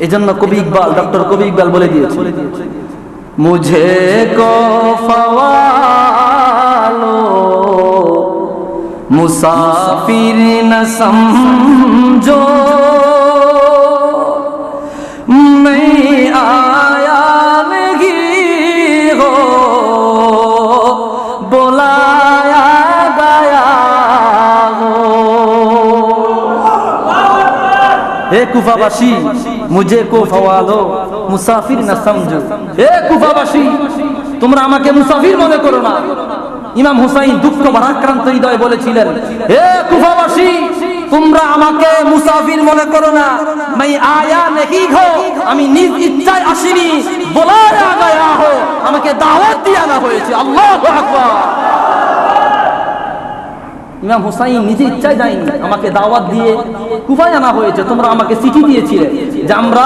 এজন্য কবি ইকবাল ডক্টর কবি ইকবাল বলে দিয়েছে মুঝে কো ফওয়ালো মুসাফির ন সমঝো मैं आया नहीं हो बुलाया गया हो হে কুফাবাসী মুঝে কো ফওয়ালো মুসাফির না সমঝো হে কুফাবাসী তোমরা আমাকে মুসাফির মনে করো না ইমাম হুসাইন দুঃখ ভারাক্রান্ত হৃদয় বলেছিলেন হে কুফাবাসী তোমরা আমাকে মুসাফির মনে করো না মাই আয়া নেহি হো আমি নিজ ইচ্ছায় আসিনি বলায়া গয়া হো আমাকে দাওয়াত দিয়ে আনা হয়েছে আল্লাহু আকবার ইমাম হুসাইন নিজে ইচ্ছায় যায়নি। আমাকে দাওয়াত দিয়ে কুফায় আনা হয়েছে, তোমরা আমাকে চিঠি দিয়েছিলে যে আমরা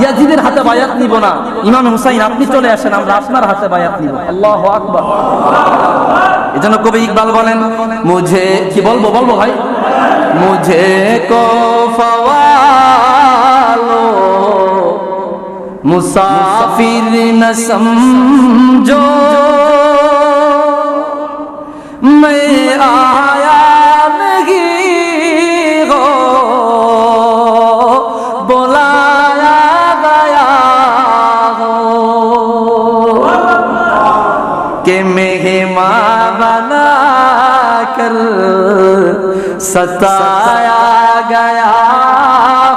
ইয়াজিদের হাতে বায়াত নিব না। ইমাম হুসাইন, আপনি চলে আসেন, আমরা আপনার হাতে বায়াত নিব। আল্লাহ আকবার। এজন্য কবি ইকবাল বলেন, মুঝে কি বলব বলব ভাই? মুঝে কো মুসাফির ন সমঝো मैं کے مہماں بنا کر ستایا گیا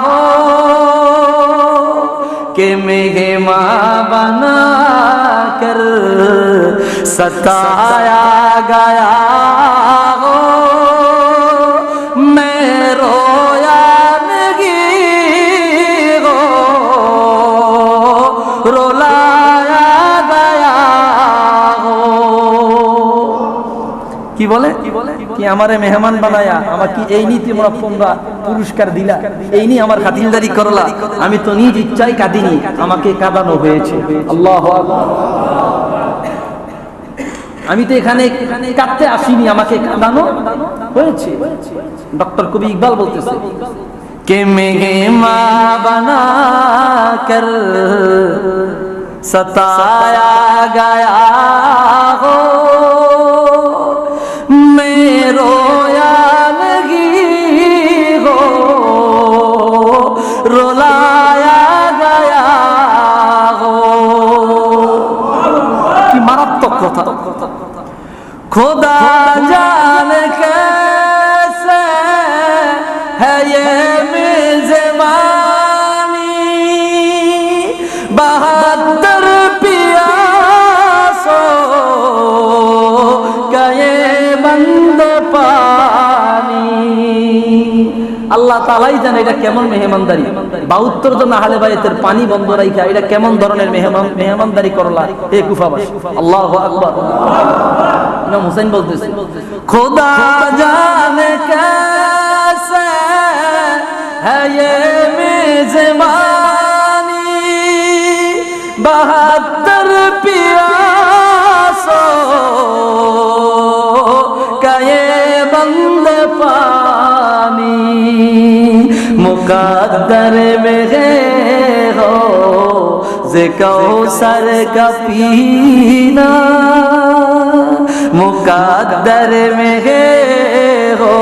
ہو۔ کہ مہماں بنا کر ستایا گیا কি বলে? কি আমারে মেহমান বানায়া আমার কি এই নীতি তোমরা পুরস্কার দিলা? এই নিয়ে আমার খাতিলদারি করলা। আমি তো নিজ ইচ্ছাই কাঁদিনি, আমাকে কাঁদানো হয়েছে। আল্লাহ আমি তো এখানে কাঁদতে আসিনি, আমাকে কাঁদানো হয়েছে। ডক্টর কবি ইকবাল বলতেছে, কে মেঘে মা বানা কর, সতায়া গায়া میں رویا نہیں ہو رلایا گیا ہو কি মারাত্মক কথা খোদা জানে কেসে হ্যাঁ বন্ধ পানি। আল্লাহ তালাই জানে এটা কেমন মেহমানদারি। বাউত্তর জন ভাই বাইতের পানি বন্ধ রাখা এটা কেমন ধরনের মেহমান মেহমানদারি করলা হে কুফাবাস। আল্লাহ আকবর। ইমাম হুসাইন বলতেছে, খোদা জানে কেসে হ্যাঁ মেজমানি বাহাত্তর পিয়াসো بند پانی مقدر میں ہے ہو ذکو سر کا پینا۔ مقدر میں ہے ہو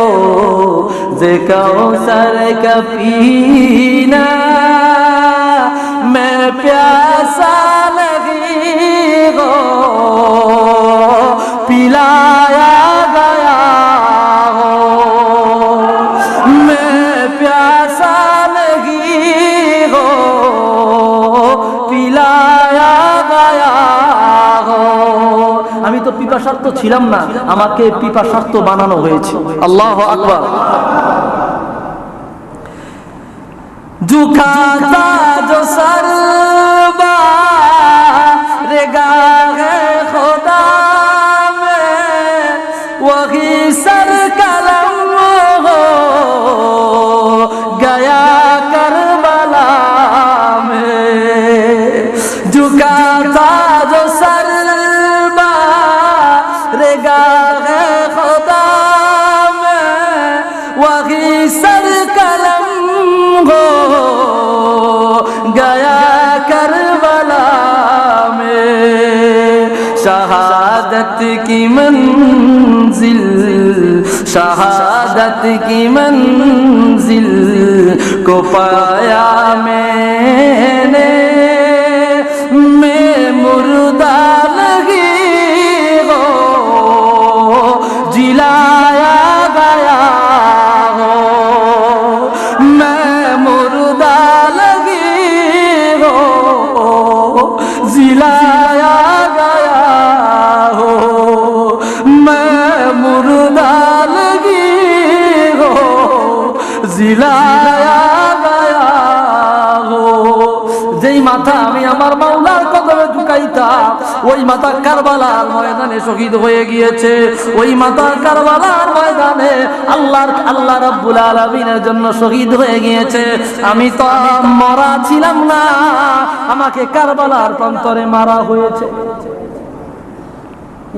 ذکو سر کا پینا۔ میں پیاسا لگی ہو، پلا ক্ষুধার্ত ছিলাম না আমাকে পিপা পিপাসার্থ বানানো হয়েছে। আল্লাহ আকবর। জুখাতা شہادت کی منزل شہادت کی منزل کو پایا میں نے۔ যেই মাথা আমি আমার মাওলার কদমে ঝুঁকাইতাম ওই মাথা কারবালার ময়দানে শহীদ হয়ে গিয়েছে। ওই মাথা কারবালার ময়দানে আল্লাহর, আল্লাহ রাব্বুল আলামিনের জন্য শহীদ হয়ে গিয়েছে। আমি তো মরা ছিলাম না। আমাকে কারবালার প্রান্তরে মারা হয়েছে।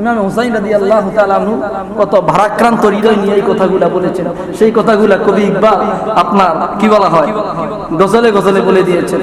ইমাম হুসাইন রাদি আল্লাহ তালু কত ভারাক্রান্ত হৃদয় নিয়ে এই কথাগুলা বলেছেন। সেই কথাগুলা কবি ইকবাল আপনার কি বলা হয়? গজলে গজলে বলে দিয়েছেন।